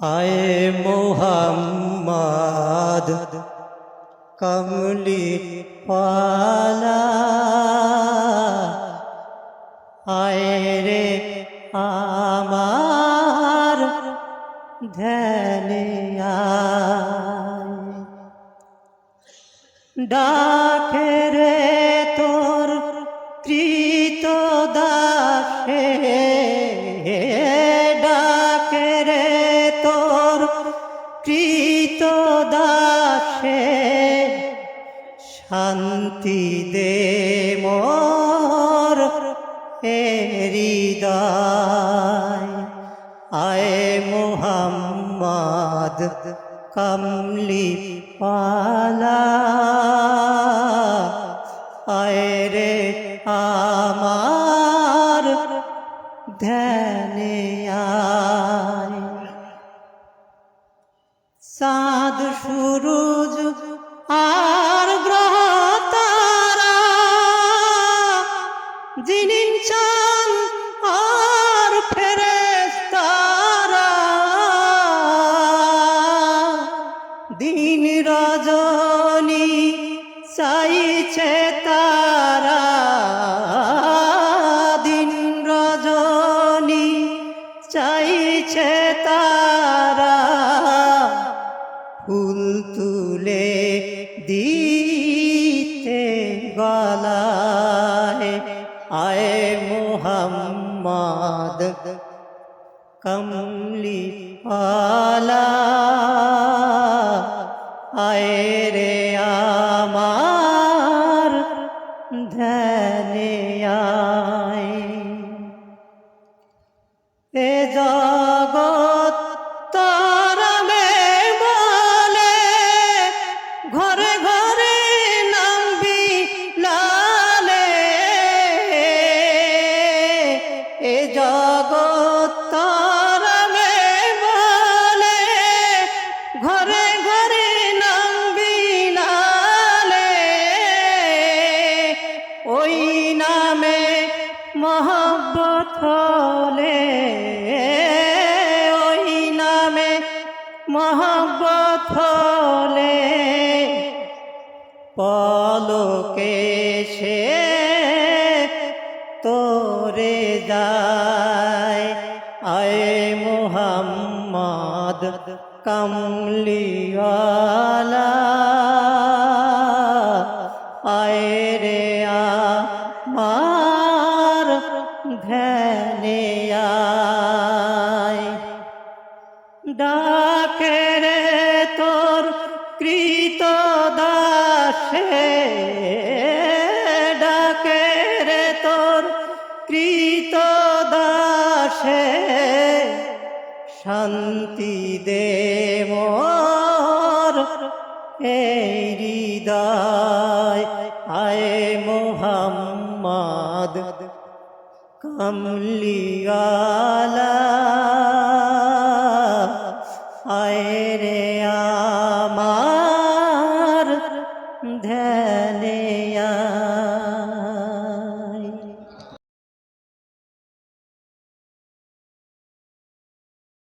আয়ে মোহাম্মদ কমলি পালা। আয়ে রে আমার ধ্যানে আয়। ডাকে রে কৃত দাসে শান্তি দে মোর হৃদয়। আয়ে মোহাম্মদ কমলি পালা। আয়ে রে আমার ধ্যানে আয়। চাঁদ সুরুজ আর গ্রহ তারা যিনি চান আর ফেরেস্তারা দিন রজনী চাইছে ফুল তুলে দিতে গলায় আয়ে মোহাম্মদ কমলি আলা আয়ে রে আমার ধ্যানে আয়। এ পলকে সে তোরে যায়। আয়ে মোহাম্মদ কমলিওয়ালা আয়ে রে আমার ধ্যানে আয়। ডাকে দাসে ডাকে তোর কৃত দাসে। শান্তি দে মোর এই হৃদয়। আয়ে মোহাম্মদ কমলিয়ালা আয় রে ধ্যান